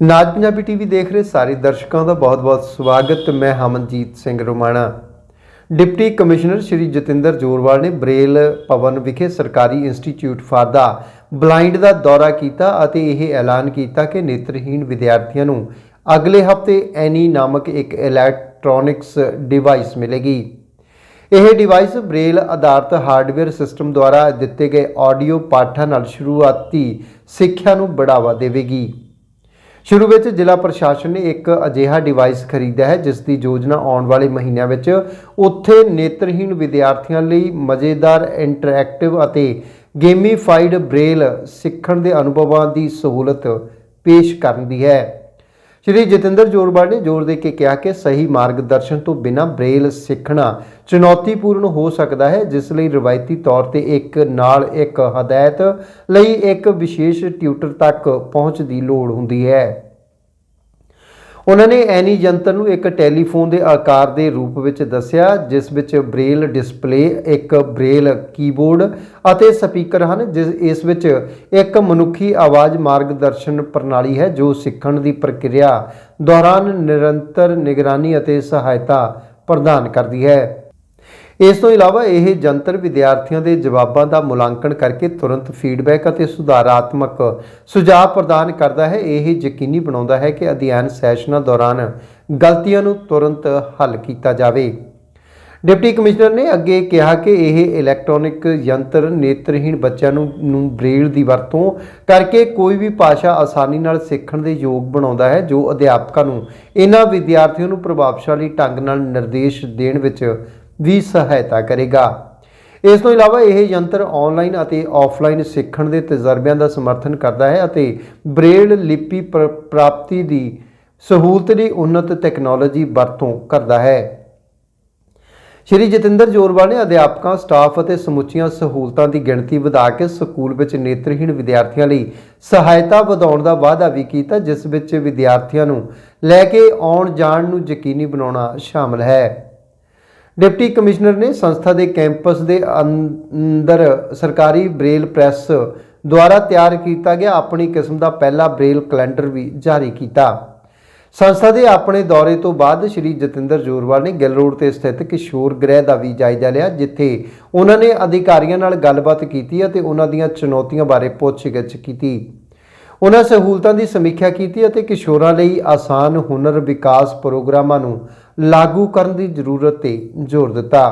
ਨਾਜ Punjabi TV ਦੇਖ ਰਹੇ ਸਾਰੇ ਦਰਸ਼ਕਾਂ ਦਾ ਬਹੁਤ-ਬਹੁਤ ਸਵਾਗਤ। ਮੈਂ ਹਮਨਜੀਤ ਸਿੰਘ ਰੋਮਾਣਾ। ਡਿਪਟੀ ਕਮਿਸ਼ਨਰ ਸ਼੍ਰੀ ਜਤਿੰਦਰ ਜੋਰਵਾਲ ਨੇ ਬ੍ਰੇਲ ਭਵਨ ਵਿਖੇ ਸਰਕਾਰੀ ਇੰਸਟੀਚਿਊਟ ਫਾਰ ਦਾ ਬਲਾਈਂਡ ਦਾ ਦੌਰਾ ਕੀਤਾ ਅਤੇ ਇਹ ਐਲਾਨ ਕੀਤਾ ਕਿ ਨੇਤਰਹੀਣ ਵਿਦਿਆਰਥੀਆਂ ਨੂੰ ਅਗਲੇ ਹਫ਼ਤੇ ਐਨੀ ਨਾਮਕ ਇੱਕ ਇਲੈਕਟ੍ਰੋਨਿਕਸ ਡਿਵਾਈਸ ਮਿਲੇਗੀ। ਇਹ ਡਿਵਾਈਸ ਬ੍ਰੇਲ ਆਧਾਰਿਤ ਹਾਰਡਵੇਅਰ ਸਿਸਟਮ ਦੁਆਰਾ ਦਿੱਤੇ ਗਏ ਆਡੀਓ ਪਾਠਾਂ ਨਾਲ ਸ਼ੁਰੂਆਤੀ ਸਿੱਖਿਆ ਨੂੰ ਬੜਾਵਾ ਦੇਵੇਗੀ। ਸ਼ੁਰੂ ਵਿੱਚ ਜ਼ਿਲ੍ਹਾ ਪ੍ਰਸ਼ਾਸਨ ਨੇ ਇੱਕ ਅਜਿਹਾ ਡਿਵਾਈਸ ਖਰੀਦਿਆ ਹੈ, ਜਿਸ ਦੀ ਯੋਜਨਾ ਆਉਣ ਵਾਲੇ ਮਹੀਨਿਆਂ ਵਿੱਚ ਉੱਥੇ ਨੇਤਰਹੀਣ ਵਿਦਿਆਰਥੀਆਂ ਲਈ ਮਜ਼ੇਦਾਰ ਇੰਟਰੈਕਟਿਵ ਅਤੇ ਗੇਮੀਫਾਈਡ ਬ੍ਰੇਲ ਸਿੱਖਣ ਦੇ ਅਨੁਭਵਾਂ ਦੀ ਸਹੂਲਤ ਪੇਸ਼ ਕਰਨ ਦੀ ਹੈ। ਸ਼੍ਰੀ ਜਤਿੰਦਰ ਜੋਰਵਾਲ ਨੇ ਜ਼ੋਰ ਦੇ ਕੇ ਕਿਹਾ ਕਿ ਸਹੀ ਮਾਰਗਦਰਸ਼ਨ ਤੋਂ ਬਿਨਾਂ ਬ੍ਰੇਲ ਸਿੱਖਣਾ ਚੁਣੌਤੀਪੂਰਨ ਹੋ ਸਕਦਾ ਹੈ, ਜਿਸ ਲਈ ਰਵਾਇਤੀ ਤੌਰ ਤੇ ਇੱਕ ਨਾਲ ਇੱਕ ਹਦਾਇਤ ਲਈ ਇੱਕ ਵਿਸ਼ੇਸ਼ ਟਿਊਟਰ ਤੱਕ ਪਹੁੰਚ ਦੀ ਲੋੜ ਹੁੰਦੀ ਹੈ। ਉਹਨਾਂ ਨੇ ਐਨੀ ਯੰਤਰ ਨੂੰ ਇੱਕ ਟੈਲੀਫੋਨ ਦੇ ਆਕਾਰ ਦੇ ਰੂਪ ਵਿੱਚ ਦੱਸਿਆ, ਜਿਸ ਵਿੱਚ ਬ੍ਰੇਲ ਡਿਸਪਲੇ, ਇੱਕ ਬ੍ਰੇਲ ਕੀਬੋਰਡ ਅਤੇ ਸਪੀਕਰ ਹਨ, ਜਿਸ, ਇਸ ਵਿੱਚ ਇੱਕ ਮਨੁੱਖੀ ਆਵਾਜ਼ ਮਾਰਗਦਰਸ਼ਨ ਪ੍ਰਣਾਲੀ ਹੈ ਜੋ ਸਿੱਖਣ ਦੀ ਪ੍ਰਕਿਰਿਆ ਦੌਰਾਨ ਨਿਰੰਤਰ ਨਿਗਰਾਨੀ ਅਤੇ ਸਹਾਇਤਾ ਪ੍ਰਦਾਨ ਕਰਦੀ ਹੈ। ਇਸ ਤੋਂ ਇਲਾਵਾ ਇਹ ਯੰਤਰ ਵਿਦਿਆਰਥੀਆਂ ਦੇ ਜਵਾਬਾਂ ਦਾ ਮੁਲਾਂਕਣ ਕਰਕੇ ਤੁਰੰਤ ਫੀਡਬੈਕ ਅਤੇ ਸੁਧਾਰਾਤਮਕ ਸੁਝਾਅ ਪ੍ਰਦਾਨ ਕਰਦਾ ਹੈ। ਇਹ ਯਕੀਨੀ ਬਣਾਉਂਦਾ ਹੈ ਕਿ ਅਧਿਐਨ ਸੈਸ਼ਨਾਂ ਦੌਰਾਨ ਗਲਤੀਆਂ ਨੂੰ ਤੁਰੰਤ ਹੱਲ ਕੀਤਾ ਜਾਵੇ। ਡਿਪਟੀ ਕਮਿਸ਼ਨਰ ਨੇ ਅੱਗੇ ਕਿਹਾ ਕਿ ਇਹ ਇਲੈਕਟ੍ਰੋਨਿਕ ਯੰਤਰ ਨੇਤਰਹੀਣ ਬੱਚਿਆਂ ਨੂੰ ਨੂੰ ਬ੍ਰੇਲ ਦੀ ਵਰਤੋਂ ਕਰਕੇ ਕੋਈ ਵੀ ਭਾਸ਼ਾ ਆਸਾਨੀ ਨਾਲ ਸਿੱਖਣ ਦੇ ਯੋਗ ਬਣਾਉਂਦਾ ਹੈ, ਜੋ ਅਧਿਆਪਕਾਂ ਨੂੰ ਇਹਨਾਂ ਵਿਦਿਆਰਥੀਆਂ ਨੂੰ ਪ੍ਰਭਾਵਸ਼ਾਲੀ ਢੰਗ ਨਾਲ ਨਿਰਦੇਸ਼ ਦੇਣ ਵਿੱਚ ਵੀ ਸਹਾਇਤਾ ਕਰੇਗਾ। ਇਸ ਤੋਂ ਇਲਾਵਾ ਇਹ ਯੰਤਰ ਆਨਲਾਈਨ ਅਤੇ ਆਫਲਾਈਨ ਸਿੱਖਣ ਦੇ ਤਜਰਬਿਆਂ ਦਾ ਸਮਰਥਨ ਕਰਦਾ ਹੈ ਅਤੇ ਬ੍ਰੇਲ ਲਿਪੀ ਪ੍ਰ- ਪ੍ਰਾਪਤੀ ਦੀ ਸਹੂਲਤ ਲਈ ਉન્નਤ ਟੈਕਨੋਲੋਜੀ ਵਰਤੋਂ ਕਰਦਾ ਹੈ। ਸ਼੍ਰੀ ਜਤਿੰਦਰ ਜੋਰਵਾਲ ਨੇ ਅਧਿਆਪਕਾਂ ਸਟਾਫ ਅਤੇ ਸਮੁੱਚੀਆਂ ਸਹੂਲਤਾਂ ਦੀ ਗਿਣਤੀ ਵਧਾ ਕੇ ਸਕੂਲ ਵਿੱਚ ਨੇਤਰਹੀਣ ਵਿਦਿਆਰਥੀਆਂ ਲਈ ਸਹਾਇਤਾ ਵਧਾਉਣ ਦਾ ਵਾਅਦਾ ਵੀ ਕੀਤਾ, ਜਿਸ ਵਿੱਚ ਵਿਦਿਆਰਥੀਆਂ ਨੂੰ ਲੈ ਕੇ ਆਉਣ ਜਾਣ ਨੂੰ ਯਕੀਨੀ ਬਣਾਉਣਾ ਸ਼ਾਮਲ ਹੈ। ਡਿਪਟੀ ਕਮਿਸ਼ਨਰ ਨੇ ਸੰਸਥਾ ਦੇ ਕੈਂਪਸ ਦੇ ਅੰਦਰ ਸਰਕਾਰੀ ਬ੍ਰੇਲ ਪ੍ਰੈਸ ਦੁਆਰਾ ਤਿਆਰ ਕੀਤਾ ਗਿਆ ਆਪਣੀ ਕਿਸਮ ਦਾ ਪਹਿਲਾ ਬ੍ਰੇਲ ਕੈਲੰਡਰ ਵੀ ਜਾਰੀ ਕੀਤਾ। ਸੰਸਥਾ ਦੇ ਆਪਣੇ ਦੌਰੇ ਤੋਂ ਬਾਅਦ ਸ਼੍ਰੀ ਜਤਿੰਦਰ ਜੋਰਵਾਲ ਨੇ ਗਿੱਲ ਰੋਡ ਤੇ ਸਥਿਤ ਕਿਸ਼ੋਰ ਗ੍ਰਹਿ ਦਾ ਵੀ ਜਾਇਜ਼ਾ ਲਿਆ, ਜਿੱਥੇ ਉਹਨਾਂ ਨੇ ਅਧਿਕਾਰੀਆਂ ਨਾਲ ਗੱਲਬਾਤ ਕੀਤੀ ਅਤੇ ਉਹਨਾਂ ਦੀਆਂ ਚੁਣੌਤੀਆਂ ਬਾਰੇ ਪੁੱਛਗਿੱਛ ਕੀਤੀ। ਉਹਨਾਂ ਸਹੂਲਤਾਂ ਦੀ ਸਮੀਖਿਆ ਕੀਤੀ ਅਤੇ ਕਿਸ਼ੋਰਾਂ ਲਈ ਆਸਾਨ ਹੁਨਰ ਵਿਕਾਸ ਪ੍ਰੋਗਰਾਮਾਂ ਨੂੰ ਲਾਗੂ ਕਰਨ ਦੀ ਜ਼ਰੂਰਤ ਤੇ ਜ਼ੋਰ ਦਿੱਤਾ।